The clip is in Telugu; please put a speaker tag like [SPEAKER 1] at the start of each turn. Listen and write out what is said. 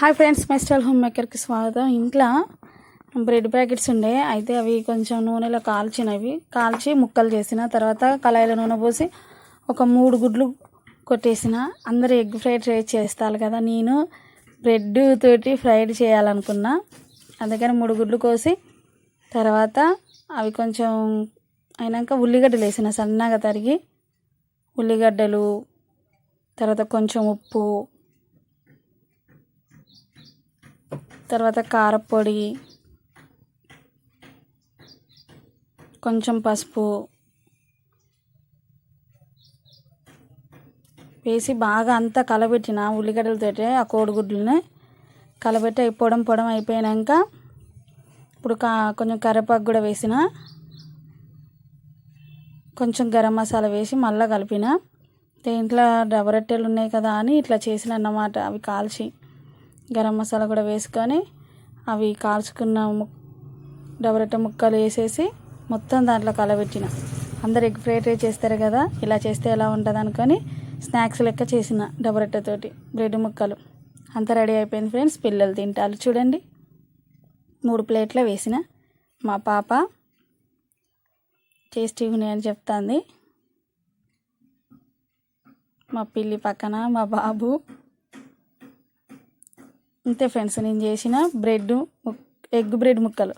[SPEAKER 1] Hi friends my style home మేకర్కి స్వాగతం. ఇంట్లో బ్రెడ్ ప్యాకెట్స్ ఉండే అయితే అవి కొంచెం నూనెలో కాల్చినవి. కాల్చి ముక్కలు చేసిన తర్వాత కళాయిలో నూనె పోసి ఒక మూడు గుడ్లు కొట్టేసిన. అందరూ ఎగ్ ఫ్రైడ్ రైస్ చేస్తారు కదా నేను బ్రెడ్ తోటి ఫ్రైడ్ చేయాలనుకున్నా. అందుకని మూడు గుడ్లు కోసి తర్వాత అవి కొంచెం అయినాక ఉల్లిగడ్డలు వేసిన సన్నగా తరిగి ఉల్లిగడ్డలు తర్వాత కొంచెం ఉప్పు తర్వాత కారపొడి కొంచెం పసుపు వేసి బాగా అంతా కలబెట్టిన ఉల్లిగడ్డలతో ఆ కోడిగుడ్లని కలబెట్టి అవి పొడం పొడం అయిపోయాక ఇప్పుడు కా కొంచెం కరివేపాకు కూడా వేసిన కొంచెం గరం మసాలా వేసి మళ్ళీ కలిపిన. దీంట్లో డబరొట్టెలు ఉన్నాయి కదా అని ఇట్లా చేసిన అన్నమాట అవి కాల్చి. గరం మసాలా కూడా వేసుకొని అవి కాల్చుకున్న ము డబరొట్టె ముక్కలు వేసేసి మొత్తం దాంట్లో కలబెట్టిన. అందరు ఎగ్ ఫ్రైడ్ రైస్ చేస్తారు కదా ఇలా చేస్తే ఎలా ఉంటుంది అనుకొని స్నాక్స్ లెక్క చేసిన డబరెట్టతోటి బ్రెడ్ ముక్కలు. అంతా రెడీ అయిపోయింది ఫ్రెండ్స్ పిల్లలు తింటారు చూడండి. మూడు ప్లేట్లు వేసిన. మా పాప టేస్టీ ఉన్నాయని చెప్తాంది. మా పిల్లి పక్కన మా బాబు. అంతే ఫ్రెండ్స్ నేను చేసిన బ్రెడ్ ఎగ్ బ్రెడ్ ముక్కలు.